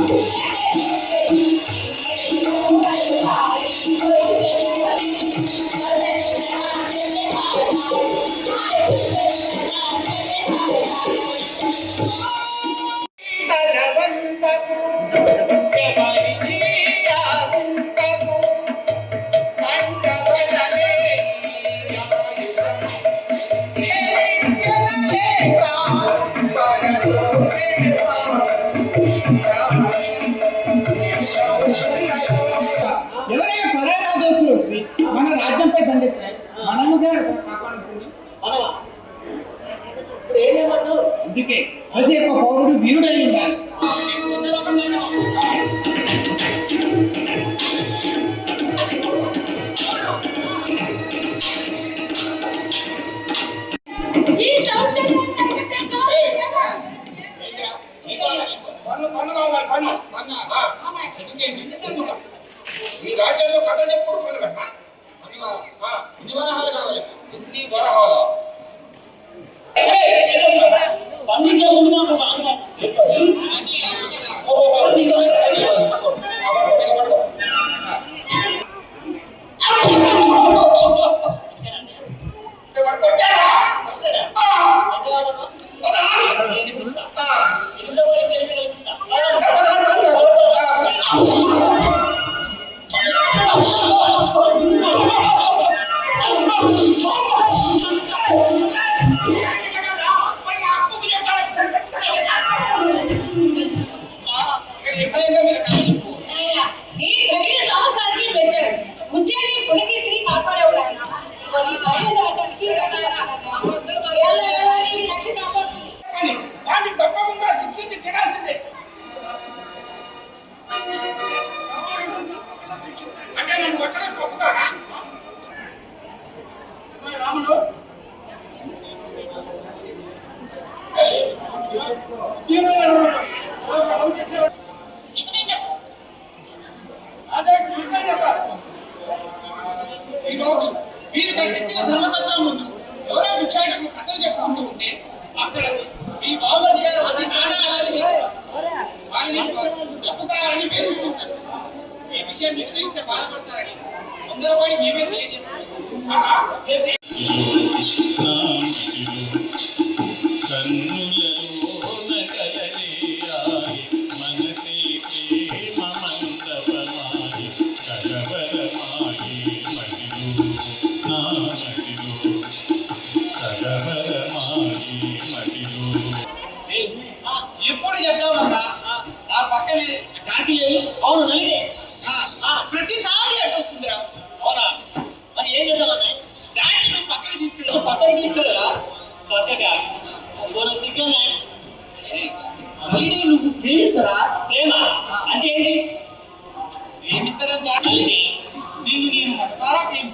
Oh, ఎవరైనా కొరే రాజోసులు మన రాజ్యంపై దండెత్తాయి మనముగా ఈ రాజ్యంలో కథ చెప్పుడు కనుక ఇన్ని వరహాలు కావాలి ఇన్ని వరహాలు పండించకుండా పక్కనే కాశీ అవును నలిగే. ప్రతిసారి అడ్డొస్తుందిరా అవునా? మరి ఏం చేద్దామన్నా దాన్ని నువ్వు పక్కకి తీసుకెళ్ళా పక్కకి తీసుకెళ్ళరా? పక్కగా మనం నువ్వు ప్రేమించరా? ప్రేమ? అంటే ఏంటి? ప్రేమించడం చాలా. నేను నేను మనసారా ప్రేమ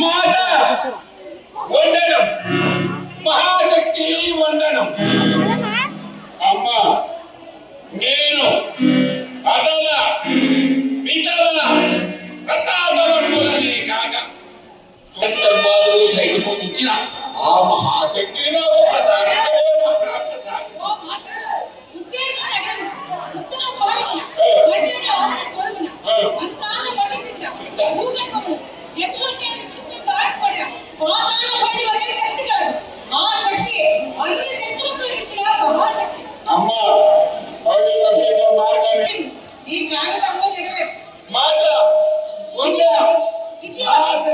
మాట వండనం మహాశక్తి వండనం అమ్మ నేను అదల విదల ప్రసాదవంతులని కాక సందర్భాలు సైతం ఇచ్చిన ఆ మహాశక్తిని నాకు ప్రసాదించే ప్రసాదించే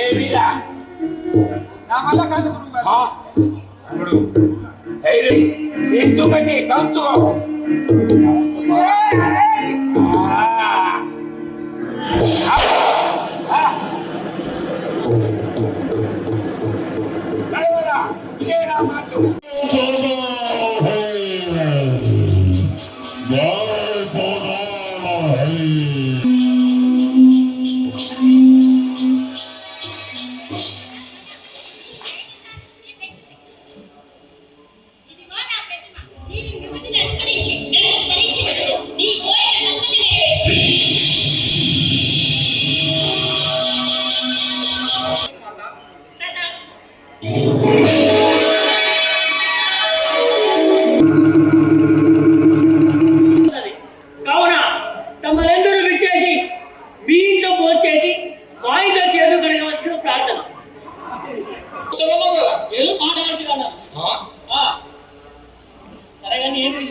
ఏమిరా? నా వల్ల కాదు. ఇప్పుడు ఎందుకని కంచుకో.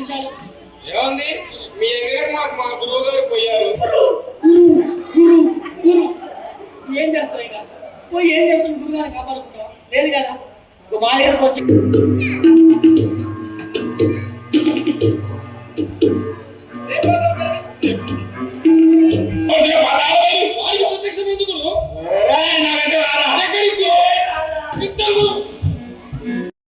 కానీ ఏంటి ఏముంది మీ దగ్గర మాకు మా గురువు గారు పోయారు. ఏం చేస్తావు ఇక? పోయి ఏం చేస్తావు గురుగారిని కాపాడుకుంటావు? లేదు కదా? ఇంకో మా దగ్గరకు వచ్చి